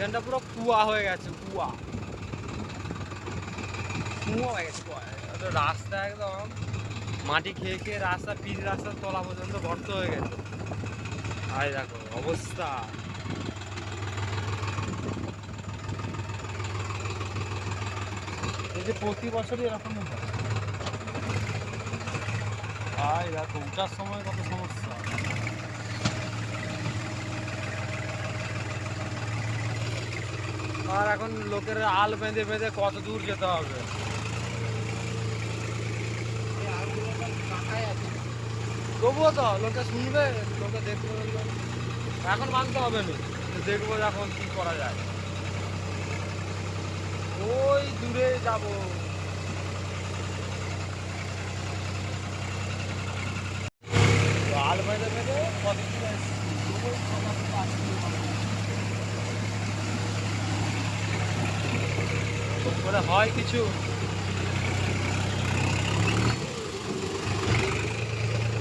এখানটা পুরো কুয়া হয়ে গেছে, কুয়া। কুয়া হয়ে গেছে, কুয়া। রাস্তা একদম। মাটি খেয়ে খেয়ে রাস্তা, পিচ রাস্তার তলা পর্যন্ত গর্ত হয়ে গেছে। আর দেখো, অবস্থা। এই যে প্রতি বছরই এরকম হয়। আয় দেখো উঠার সময় কত সমস্যা। আর এখন লোকের আল বেঁধে বেঁধে কত দূর যেতে হবে? তবুও তো লোকে শুনবে লোকে দেখবে এখন মানতে হবে না দেখব এখন কি করা যায়। ওই দূরে যাব। আল বেঁধে বেঁধে কত দূরে করে হয় কিছু।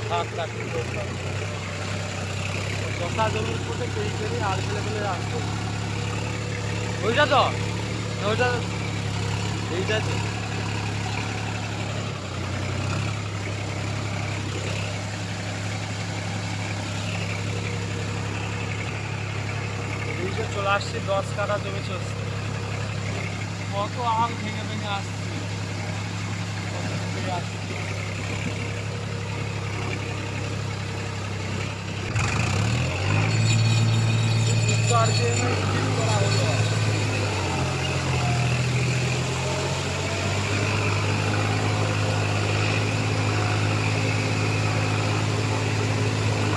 থাক থাক। চষা জমির উপরে পেয়ে পেরে আর ফেলে ফেলে রাখব ওইটা তো ওইটা এইটা তো চলে আসছি, দশ কাটা জমি চলছে। কত আম ভেঙে ভেঙে আসছে কত দূরে আসছে। কিন্তু আর যে এমনি skip করা হলো।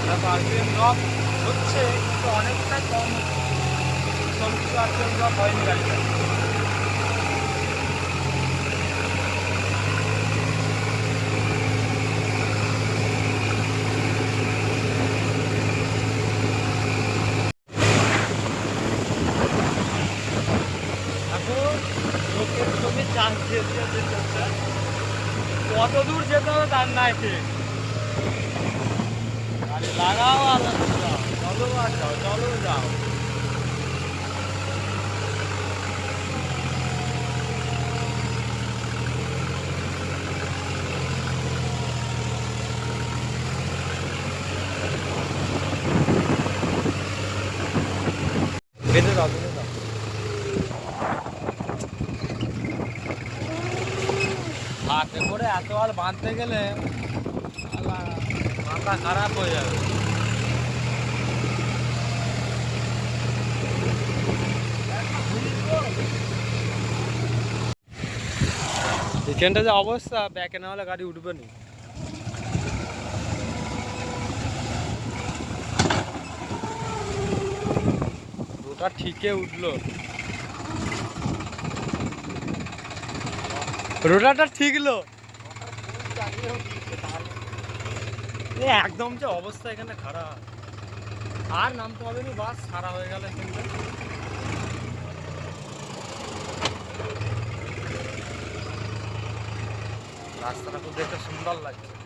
দেখো RPM drop হচ্ছে কিন্তু অনেকটাই কম হচ্ছে ভীষণ কিছু RPM drop হয়নি গাড়িটা লোকের জমি চাষ দিয়ে দিয়ে কত দূর যেতে হবে তার নাই ঠিক গাড়ি লাগাও আর চলো আর যাও, চলো যাও। দাও, বেঁধে হাতে করে এত আর বাঁধতে গেলে মাথা খারাপ হয়ে যাবে। এখানটা যে অবস্থা, ব্যাকে না হলে গাড়ি উঠবে না। ওটা ঠিকই উঠল। রোটাটা ঠিকলো একদম যে অবস্থা এখানে খারাপ। আর নামতে হবে না, বাস, সারা হয়ে গেল রাস্তাটা খুব দেখতে সুন্দর লাগছে।